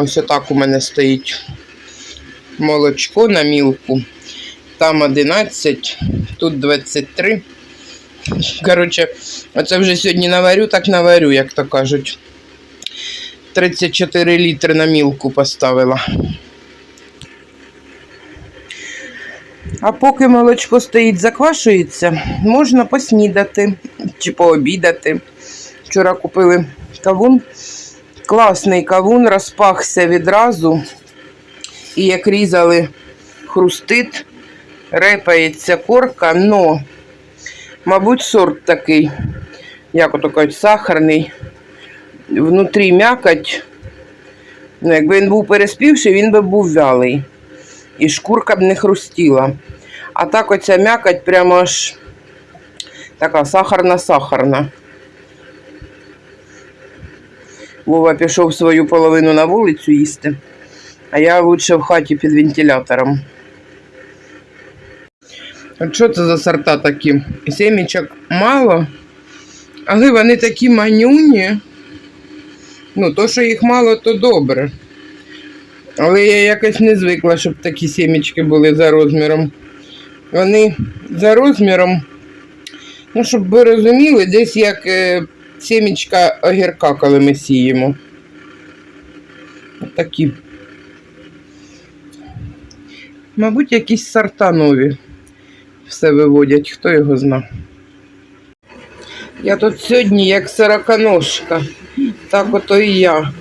Ось отак у мене стоїть молочко на мілку. Там 11, тут 23. Коротше, оце вже сьогодні наварю, так наварю, як то кажуть. 34 літри на мілку поставила. А поки молочко стоїть, заквашується, можна поснідати чи пообідати. Вчора купили кавун. Класний кавун, розпахся відразу. І як різали, хрустит, репається корка, но, мабуть, сорт такий, як ото кажуть, сахарний. Внутрі м'якоть. Ну, якби він був переспівший, він би був вялий. І шкурка б не хрустіла. А так оця м'якоть прямо аж така сахарна-сахарна. Вова пішов свою половину на вулицю їсти, а я лучше в хаті під вентилятором. От що це за сорта такі? Семічок мало, але вони такі манюні. Ну, то, що їх мало, то добре. Але я якось не звикла, щоб такі сімечки були за розміром. Вони за розміром, ну, щоб ви розуміли, десь як е, сімечка огірка, коли ми сіємо. Такі. Мабуть, якісь сорта нові все виводять, хто його зна. Я тут сьогодні як сороконожка, так ото і я.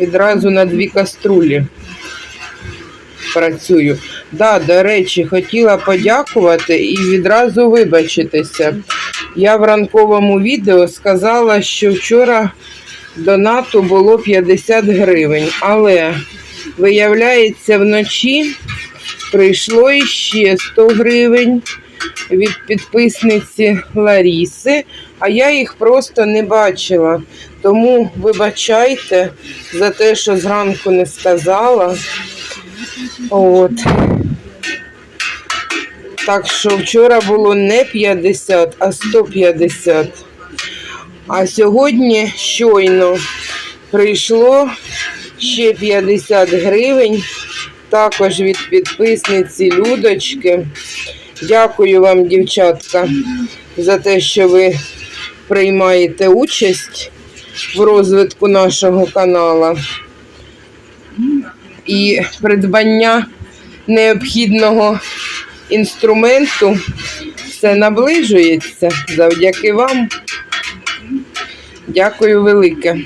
Відразу на дві каструлі працюю. Да, до речі, хотіла подякувати і відразу вибачитися. Я в ранковому відео сказала, що вчора донату було 50 гривень, але виявляється, вночі прийшло іще 100 гривень від підписниці Ларіси, а я їх просто не бачила. Тому вибачайте за те, що зранку не сказала. От. Так що вчора було не 50, а 150. А сьогодні щойно прийшло ще 50 гривень, також від підписниці Людочки. Дякую вам, дівчатка, за те, що ви приймаєте участь в розвитку нашого каналу. І придбання необхідного інструменту все наближується завдяки вам. Дякую велике.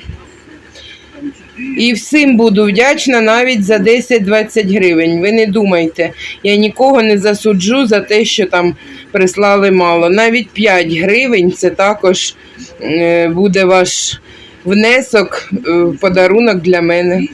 І всім буду вдячна навіть за 10-20 гривень. Ви не думайте, я нікого не засуджу за те, що там прислали мало. Навіть 5 гривень це також е, буде ваш внесок е, в подарунок для мене.